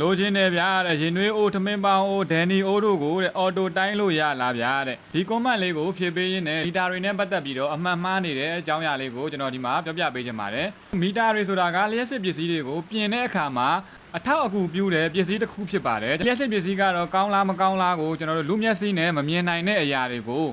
လိုချင်တယ်ဗျာတဲ့ရင်နွေးအိုးထမင်းပေါင်းအိုးဒန်နီအိုးတို့ကိုတဲ့အော်တိုတိုင်းလို့ရလားဗျာတဲ့ဒီကွန်မန့်လေးကိုဖြည့်ပေးရင်းနဲ့မီတာတွေနဲ့ပတ်သက်ပြီးတော့အမှန်မှားနေတဲ့အကြောင်းအရာလေးကိုကျွန်တော်ဒီမှာပြောပြပေးချင်ပါတယ်မီတာတွေဆိုတာကလျှက်စစ်ပစ္စည်းတွေကိုပြင်တဲ့အခါမှာအထောက်အကူပြုတဲ့ပစ္စည်းတစ်ခုဖြစ်ပါတယ်လျှက်စစ်ပစ္စည်းကတော့ကောင်းလားမကောင်းလားကိုကျွန်တော်တို့လူမျက်စိနဲ့မမြင်နိုင်တဲ့အရာတွေကို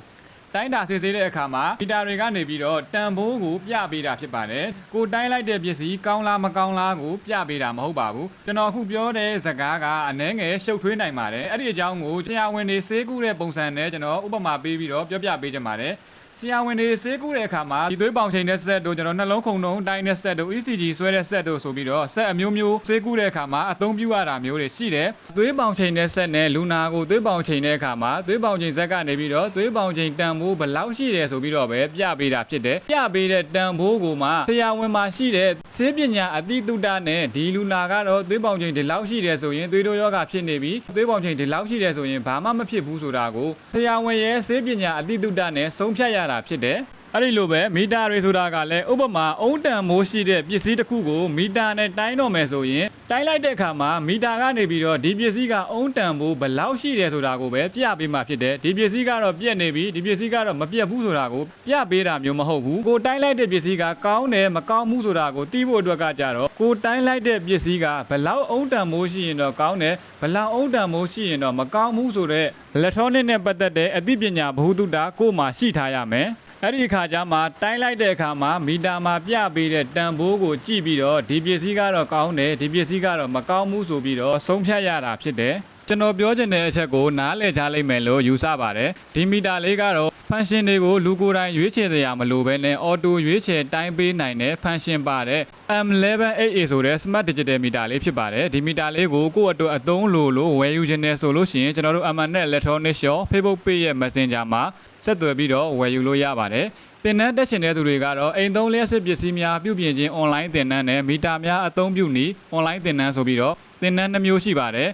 တိုင်းတာစစ်ဆေးတဲ့အခါမှာမီတာတွေကနေပြီးတော့တန်ဖိုးကိုပြပေးတာဖြစ်ပါတယ်။ကိုတိုင်းလိုက်တဲ့ပစ္စည်းကောင်းလားမကောင်းလားကိုပြပေးတာမဟုတ်ပါဘူး။ကျွန်တော်အခုပြောတဲ့စကားကအနှဲငယ်ရှုပ်ထွေးနိုင်ပါတယ်။အဲ့ဒီအကြောင်းကိုဆရာဝန်တွေစေးကူးတဲ့ပုံစံနဲ့ကျွန်တော်ဥပမာပေးပြီးတော့ပြောပြပေးချင်ပါတယ်။ ဆရာဝန်တွေစေးကူးတဲ့အခါမှာဒီသွေးပေါင်ချိန်တဲ့ဆက်တို့ကျွန်တော်နှလုံးခုန်တုံးတိုင်းတဲ့ဆက်တို့ ECG ဆွဲတဲ့ဆက်တို့ဆိုပြီးတော့ဆက်အမျိုးမျိုးစေးကူးတဲ့အခါမှာအသုံးပြုရတာမျိုးတွေရှိတယ်။သွေးပေါင်ချိန်တဲ့ဆက်နဲ့လူနာကိုသွေးပေါင်ချိန်တဲ့အခါမှာသွေးပေါင်ချိန်ဆက်ကနေပြီးတော့သွေးပေါင်ချိန်တန်ဖိုးဘယ်လောက်ရှိတယ်ဆိုပြီးတော့ပဲပြပေးတာဖြစ်တယ်။ပြပေးတဲ့တန်ဖိုးကိုမှဆရာဝန်မှာရှိတဲ့စေးပညာအတိတုတနဲ့ဒီလူနာကတော့သွေးပေါင်ချိန်ဒီလောက်ရှိတယ်ဆိုရင်သွေးတိုးယောဂဖြစ်နေပြီသွေးပေါင်ချိန်ဒီလောက်ရှိတယ်ဆိုရင်ဘာမှမဖြစ်ဘူးဆိုတာကိုဆရာဝန်ရဲ့စေးပညာအတိတုတနဲ့ဆုံးဖြတ်ရတာဖြစ်တယ်။ အဲ့ဒီလိုပဲမီတာတွေဆိုတာကလည်းဥပမာအုံးတန်မိုးရှိတဲ့ပစ္စည်းတစ်ခုကိုမီတာနဲ့တိုင်းတော့မယ်ဆိုရင်တိုင်းလိုက်တဲ့အခါမှာမီတာကနေပြီးတော့ဒီပစ္စည်းကအုံးတန်မိုးဘယ်လောက်ရှိတယ်ဆိုတာကိုပဲပြပေးမှဖြစ်တယ်ဒီပစ္စည်းကတော့ပြက်နေပြီဒီပစ္စည်းကတော့မပြက်ဘူးဆိုတာကိုပြပေးတာမျိုးမဟုတ်ဘူးကိုတိုင်းလိုက်တဲ့ပစ္စည်းကကောင်းတယ်မကောင်းဘူးဆိုတာကိုသိဖို့အတွက်ကကြတော့ကိုတိုင်းလိုက်တဲ့ပစ္စည်းကဘယ်လောက်အုံးတန်မိုးရှိရင်တော့ကောင်းတယ်ဘယ်လောက်အုံးတန်မိုးရှိရင်တော့မကောင်းဘူးဆိုတော့ electronic နဲ့ပတ်သက်တဲ့အသိပညာဘ ഹു တုတာကိုယ်မှာရှိထားရမယ် အဲ့ဒီအခါကျမှတိုင်းလိုက်တဲ့အခါမှာမီတာမှာပြပေးတဲ့တန်ဖိုးကိုကြည့်ပြီးတော့ဒီပစ္စည်းကတော့ကောင်းတယ်ဒီပစ္စည်းကတော့မကောင်းဘူးဆိုပြီးတော့ဆုံးဖြတ်ရတာဖြစ်တယ်ကျွန်တော်ပြောချင်တဲ့အချက်ကိုနားလည်ကြလိမ့်မယ်လို့ယူဆပါတယ်ဒီမီတာလေးကတော့ function တွေကိုလူကိုယ်တိုင်ရွေးချယ်စရာမလိုဘဲနဲ့ auto ရွေးချယ်တိုင်းပေးနိုင်တဲ့ function ပါတဲ့ M11AA ဆိုတဲ့ smart digital meter လေးဖြစ်ပါတယ်ဒီမီတာလေးကိုကိုယ့်အတွက်အသုံးလို့လို့ဝယ်ယူခြင်းနဲ့ဆိုလို့ရှိရင်ကျွန်တော်တို့ M&Net electronic shop Facebook page ရဲ့ messenger မှာဆက်သွယ်ပြီးတော့ဝယ်ယူလို့ရပါတယ်သင်တန်းတက်ရှင်တဲ့သူတွေကတော့အိမ်သုံးလျှက်စစ်ပစ္စည်းများပြုပြင်ခြင်း online သင်တန်းနဲ့မီတာများအသုံးပြုနည်း online သင်တန်းဆိုပြီးတော့သင်တန်းနှမျိုးရှိပါတယ်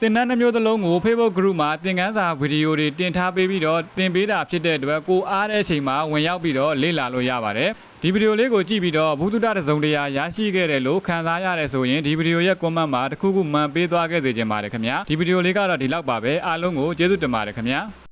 သင်တန်းနှမျိုးသလုံးကို Facebook group မှာသင်ခန်းစာဗီဒီယိုတွေတင်ထားပေးပြီးတော့သင်ပေးတာဖြစ်တဲ့အတွက်ကိုအားတဲ့အချိန်မှာဝင်ရောက်ပြီးတော့လေ့လာလို့ရပါတယ်ဒီဗီဒီယိုလေးကိုကြည့်ပြီးတော့ဘုသူတတစုံတရာရရှိခဲ့တယ်လို့ခံစားရတယ်ဆိုရင်ဒီဗီဒီယိုရဲ့ comment မှာတစ်ခုခုမှန်ပေးသွားခဲ့စေချင်ပါတယ်ခင်ဗျာဒီဗီဒီယိုလေးကတော့ဒီလောက်ပါပဲအားလုံးကိုကျေးဇူးတင်ပါတယ်ခင်ဗျာ